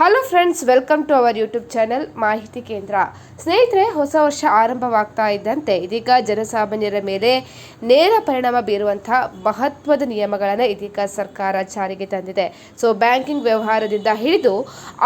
Hello friends welcome to our YouTube channel ಮಾಹಿತಿ ಕೇಂದ್ರ ಸ್ನೇಹಿತರೆ, ಹೊಸ ವರ್ಷ ಆರಂಭವಾಗ್ತಾ ಇದ್ದಂತೆ ಇದೀಗ ಜನಸಾಮಾನ್ಯರ ಮೇಲೆ ನೇರ ಪರಿಣಾಮ ಬೀರುವಂತಹ ಮಹತ್ವದ ನಿಯಮಗಳನ್ನು ಇದೀಗ ಸರ್ಕಾರ ಜಾರಿಗೆ ತಂದಿದೆ. ಸೊ ಬ್ಯಾಂಕಿಂಗ್ ವ್ಯವಹಾರದಿಂದ ಹಿಡಿದು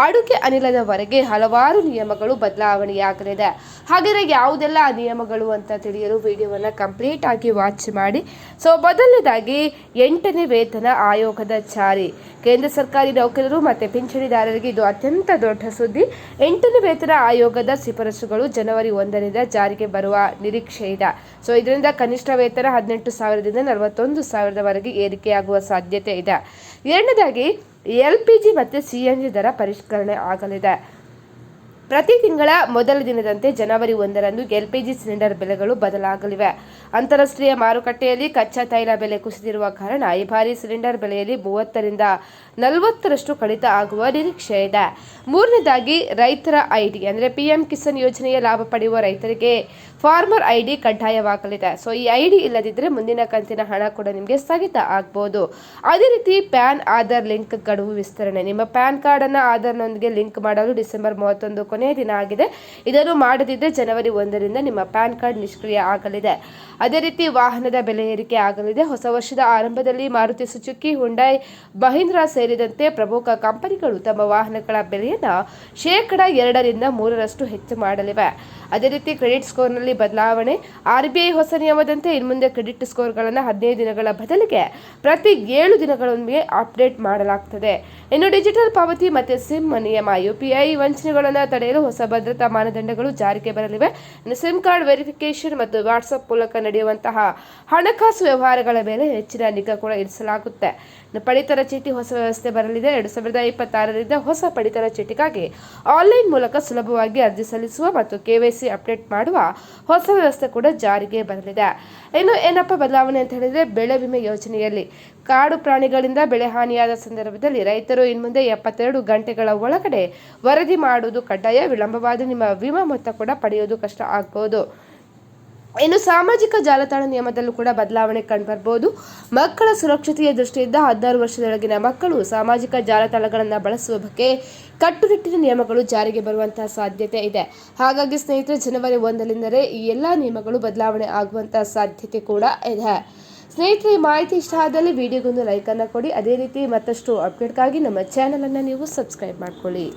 ಅಡುಗೆ ಅನಿಲದವರೆಗೆ ಹಲವಾರು ನಿಯಮಗಳು ಬದಲಾವಣೆಯಾಗಲಿದೆ. ಹಾಗಾದರೆ ಯಾವುದೆಲ್ಲ ನಿಯಮಗಳು ಅಂತ ತಿಳಿಯಲು ವಿಡಿಯೋವನ್ನು ಕಂಪ್ಲೀಟ್ ಆಗಿ ವಾಚ್ ಮಾಡಿ. ಸೊ ಮೊದಲನೇದಾಗಿ ಎಂಟನೇ ವೇತನ ಆಯೋಗದ ಜಾರಿ. ಕೇಂದ್ರ ಸರ್ಕಾರಿ ನೌಕರರು ಮತ್ತು ಪಿಂಚಣಿದಾರರಿಗೆ ಇದು ಅತ್ಯಂತ ದೊಡ್ಡ ಸುದ್ದಿ. ಎಂಟನೇ ವೇತನ ಆಯೋಗದ ಶಿಫಾರಸುಗಳು ಜನವರಿ ಒಂದರಿಂದ ಜಾರಿಗೆ ಬರುವ ನಿರೀಕ್ಷೆ ಇದೆ. ಸೊ ಇದರಿಂದ ಕನಿಷ್ಠ ವೇತನ ಹದಿನೆಂಟು ಸಾವಿರದಿಂದ ನಲವತ್ತೊಂದು ಸಾವಿರದವರೆಗೆ ಏರಿಕೆಯಾಗುವ ಸಾಧ್ಯತೆ ಇದೆ. ಎರಡನೇದಾಗಿ ಎಲ್ ಪಿ ಜಿ ಮತ್ತು ಸಿ ಎನ್ ಜಿ ದರ ಪರಿಷ್ಕರಣೆ ಆಗಲಿದೆ. ಪ್ರತಿ ತಿಂಗಳ ಮೊದಲ ದಿನದಂತೆ ಜನವರಿ ಒಂದರಂದು ಎಲ್ಪಿಜಿ ಸಿಲಿಂಡರ್ ಬೆಲೆಗಳು ಬದಲಾಗಲಿವೆ. ಅಂತಾರಾಷ್ಟ್ರೀಯ ಮಾರುಕಟ್ಟೆಯಲ್ಲಿ ಕಚ್ಚಾ ತೈಲ ಬೆಲೆ ಕುಸಿದಿರುವ ಕಾರಣ ಈ ಬಾರಿ ಸಿಲಿಂಡರ್ ಬೆಲೆಯಲ್ಲಿ ಮೂವತ್ತರಿಂದ ನಲವತ್ತರಷ್ಟು ಕಡಿತ ಆಗುವ ನಿರೀಕ್ಷೆ ಇದೆ. ಮೂರನೇದಾಗಿ, ರೈತರ ಐಡಿ, ಅಂದರೆ ಪಿಎಂ ಕಿಸಾನ್ ಯೋಜನೆಯ ಲಾಭ ಪಡೆಯುವ ರೈತರಿಗೆ ಫಾರ್ಮರ್ ಐಡಿ ಕಡ್ಡಾಯವಾಗಲಿದೆ. ಸೊ, ಈ ಐಡಿ ಇಲ್ಲದಿದ್ದರೆ ಮುಂದಿನ ಕಂತಿನ ಹಣ ಕೂಡ ನಿಮಗೆ ಸ್ಥಗಿತ ಆಗ್ಬೋದು. ಅದೇ ರೀತಿ, ಪ್ಯಾನ್ ಆಧಾರ್ ಲಿಂಕ್ ಗಡುವು ವಿಸ್ತರಣೆ. ನಿಮ್ಮ ಪ್ಯಾನ್ ಕಾರ್ಡನ್ನು ಆಧಾರ್ನೊಂದಿಗೆ ಲಿಂಕ್ ಮಾಡಲು ಡಿಸೆಂಬರ್ ಮೂವತ್ತೊಂದು ಕೊನೆಯ ದಿನ ಆಗಿದೆ. ಇದನ್ನು ಮಾಡದಿದ್ದರೆ ಜನವರಿ ಒಂದರಿಂದ ನಿಮ್ಮ ಪ್ಯಾನ್ ಕಾರ್ಡ್ ನಿಷ್ಕ್ರಿಯ ಆಗಲಿದೆ. ಅದೇ ರೀತಿ ವಾಹನದ ಬೆಲೆ ಏರಿಕೆ ಆಗಲಿದೆ. ಹೊಸ ವರ್ಷದ ಆರಂಭದಲ್ಲಿ ಮಾರುತಿ ಸುಜುಕಿ, ಹುಂಡೈ, ಮಹೀಂದ್ರಾ ಸೇರಿದಂತೆ ಪ್ರಮುಖ ಕಂಪನಿಗಳು ತಮ್ಮ ವಾಹನಗಳ ಬೆಲೆಯನ್ನು ಶೇಕಡ ಎರಡರಿಂದ ಮೂರರಷ್ಟು ಹೆಚ್ಚು ಮಾಡಲಿವೆ. ಅದೇ ರೀತಿ ಕ್ರೆಡಿಟ್ ಸ್ಕೋರ್ನಲ್ಲಿ ಬದಲಾವಣೆ. ಆರ್ ಬಿ ಐ ಹೊಸ ನಿಯಮದಂತೆ ಇನ್ಮುಂದೆ ಕ್ರೆಡಿಟ್ ಸ್ಕೋರ್ಗಳನ್ನು ಹದಿನೈದು ದಿನಗಳ ಬದಲಿಗೆ ಪ್ರತಿ ಏಳು ದಿನಗಳೊಂದಿಗೆ ಅಪ್ಡೇಟ್ ಮಾಡಲಾಗುತ್ತದೆ ಇನ್ನು ಡಿಜಿಟಲ್ ಪಾವತಿ ಮತ್ತು ಸಿಮ್ ನಿಯಮ ಯುಪಿಐ ವಂಚನೆಗಳನ್ನು ತಡೆಯಲು ಹೊಸ ಭದ್ರತಾ ಮಾನದಂಡಗಳು ಜಾರಿಗೆ ಬರಲಿವೆ. ಸಿಮ್ ಕಾರ್ಡ್ ವೆರಿಫಿಕೇಶನ್ ಮತ್ತು ವಾಟ್ಸಪ್ ಮೂಲಕ ನಡೆಯುವಂತಹ ಹಣಕಾಸು ವ್ಯವಹಾರಗಳ ಮೇಲೆ ಹೆಚ್ಚಿನ ನಿಗಾ ಕೂಡ ಇರಿಸಲಾಗುತ್ತೆ. ಪಡಿತರ ಚೀಟಿ ಹೊಸ ವ್ಯವಸ್ಥೆ ಬರಲಿದೆ. ಎರಡು ಸಾವಿರದ ಇಪ್ಪತ್ತಾರರಿಂದ ಹೊಸ ಪಡಿತರ ಚೀಟಿಗಾಗಿ ಆನ್ಲೈನ್ ಮೂಲಕ ಸುಲಭವಾಗಿ ಅರ್ಜಿ ಸಲ್ಲಿಸುವ ಮತ್ತು ಕೆವೈಸಿ ಅಪ್ಡೇಟ್ ಮಾಡುವ ಹೊಸ ವ್ಯವಸ್ಥೆ ಕೂಡ ಜಾರಿಗೆ ಬರಲಿದೆ. ಇನ್ನು ಏನಪ್ಪ ಬದಲಾವಣೆ ಅಂತ ಹೇಳಿದ್ರೆ ಬೆಳೆ ವಿಮೆ ಯೋಜನೆಯಲ್ಲಿ ಕಾಡು ಪ್ರಾಣಿಗಳಿಂದ ಬೆಳೆ ಹಾನಿಯಾದ ಸಂದರ್ಭದಲ್ಲಿ ರೈತರು ಇನ್ಮುಂದೆ ಎಪ್ಪತ್ತೆರಡು ಗಂಟೆಗಳ ಒಳಗಡೆ ವರದಿ ಮಾಡುವುದು ಕಡ್ಡಾಯ ವಿಳಂಬವಾದ ನಿಮ್ಮ ವಿಮಾ ಮೊತ್ತ ಕೂಡ ಪಡೆಯೋದು ಕಷ್ಟ ಆಗ್ಬೋದು. ಇನ್ನು ಸಾಮಾಜಿಕ ಜಾಲತಾಣ ನಿಯಮದಲ್ಲೂ ಕೂಡ ಬದಲಾವಣೆ ಕಂಡುಬರ್ಬೋದು. ಮಕ್ಕಳ ಸುರಕ್ಷತೆಯ ದೃಷ್ಟಿಯಿಂದ ಹದಿನಾರು ವರ್ಷದೊಳಗಿನ ಮಕ್ಕಳು ಸಾಮಾಜಿಕ ಜಾಲತಾಣಗಳನ್ನು ಬಳಸುವ ಬಗ್ಗೆ ಕಟ್ಟುನಿಟ್ಟಿನ ನಿಯಮಗಳು ಜಾರಿಗೆ ಬರುವಂತಹ ಸಾಧ್ಯತೆ ಇದೆ. ಹಾಗಾಗಿ ಸ್ನೇಹಿತರೆ, ಜನವರಿ ಒಂದರಿಂದಲೇ ಈ ಎಲ್ಲ ನಿಯಮಗಳು ಬದಲಾವಣೆ ಆಗುವಂತಹ ಸಾಧ್ಯತೆ ಕೂಡ ಇದೆ. ಸ್ನೇಹಿತರೆ ಮಾಹಿತಿ ಇಷ್ಟ ಆದಲ್ಲಿ ವಿಡಿಯೋಗೊಂದು ಲೈಕನ್ನು ಕೊಡಿ. ಅದೇ ರೀತಿ ಮತ್ತಷ್ಟು ಅಪ್ಡೇಟ್ಗಾಗಿ ನಮ್ಮ ಚಾನಲನ್ನು ನೀವು ಸಬ್ಸ್ಕ್ರೈಬ್ ಮಾಡ್ಕೊಳ್ಳಿ.